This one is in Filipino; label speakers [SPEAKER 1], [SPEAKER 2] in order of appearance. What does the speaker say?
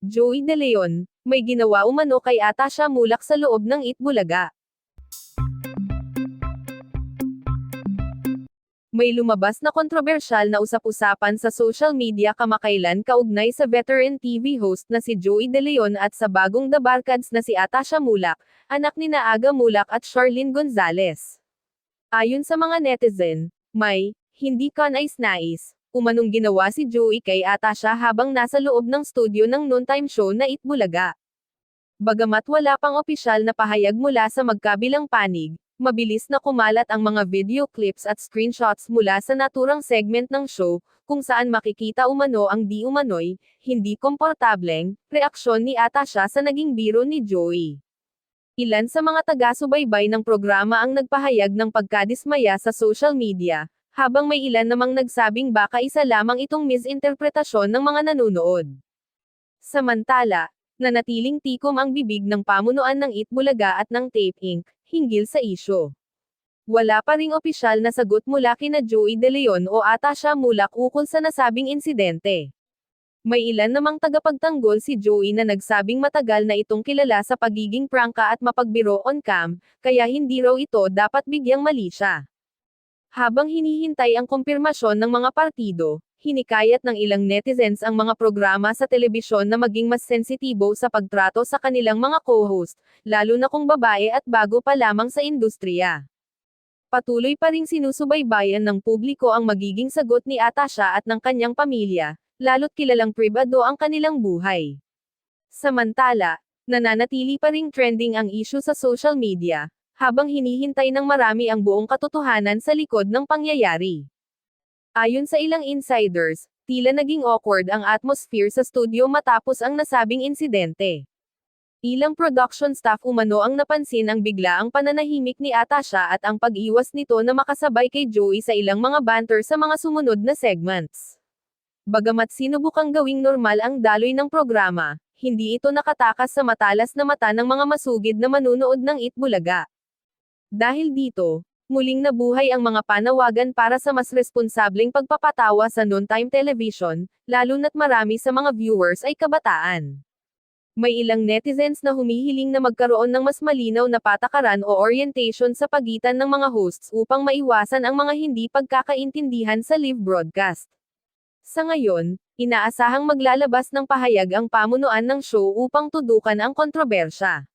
[SPEAKER 1] Joey De Leon, may ginawa umano kay Atasha Mulak sa loob ng Itbulaga. May lumabas na kontrobersyal na usap-usapan sa social media kamakailan kaugnay sa veteran TV host na si Joey De Leon at sa bagong The Barkads na si Atasha Mulak, anak ni Naaga Mulak at Charlene Gonzalez. Ayon sa mga netizen, may, hindi ka nais-nais, umanong ginawa si Joey kay Atasha habang nasa loob ng studio ng noontime show na Itbulaga. Bagamat wala pang opisyal na pahayag mula sa magkabilang panig, mabilis na kumalat ang mga video clips at screenshots mula sa naturang segment ng show, kung saan makikita umano ang di umano'y, hindi komportableng, reaksyon ni Atasha sa naging biro ni Joey. Ilan sa mga taga-subaybay ng programa ang nagpahayag ng pagkadismaya sa social media, habang may ilan namang nagsabing baka isa lamang itong misinterpretasyon ng mga nanonood. Samantala, nanatiling tikom ang bibig ng pamunuan ng Itbulaga at ng Tape Inc., hinggil sa isyo. Wala pa ring opisyal na sagot mula kina Joey De Leon o Atasha Mulak ukol sa nasabing insidente. May ilan namang tagapagtanggol si Joey na nagsabing matagal na itong kilala sa pagiging prangka at mapagbiro on cam, kaya hindi raw ito dapat bigyang mali siya. Habang hinihintay ang kumpirmasyon ng mga partido, hinikayat ng ilang netizens ang mga programa sa telebisyon na maging mas sensitibo sa pagtrato sa kanilang mga co-host, lalo na kung babae at bago pa lamang sa industriya. Patuloy pa ring sinusubaybayan ng publiko ang magiging sagot ni Atasha at ng kanyang pamilya, lalo't kilalang pribado ang kanilang buhay. Samantala, nananatili pa ring trending ang issue sa social media, habang hinihintay ng marami ang buong katotohanan sa likod ng pangyayari. Ayon sa ilang insiders, tila naging awkward ang atmosphere sa studio matapos ang nasabing insidente. Ilang production staff umano ang napansin ang bigla ang pananahimik ni Atasha at ang pag-iwas nito na makasabay kay Joey sa ilang mga banter sa mga sumunod na segments. Bagamat sinubukang gawing normal ang daloy ng programa, hindi ito nakatakas sa matalas na mata ng mga masugid na manunood ng Itbulaga. Dahil dito, muling nabuhay ang mga panawagan para sa mas responsableng pagpapatawa sa noontime television, lalo na't marami sa mga viewers ay kabataan. May ilang netizens na humihiling na magkaroon ng mas malinaw na patakaran o orientation sa pagitan ng mga hosts upang maiwasan ang mga hindi pagkakaintindihan sa live broadcast. Sa ngayon, inaasahang maglalabas ng pahayag ang pamunuan ng show upang tudukan ang kontrobersya.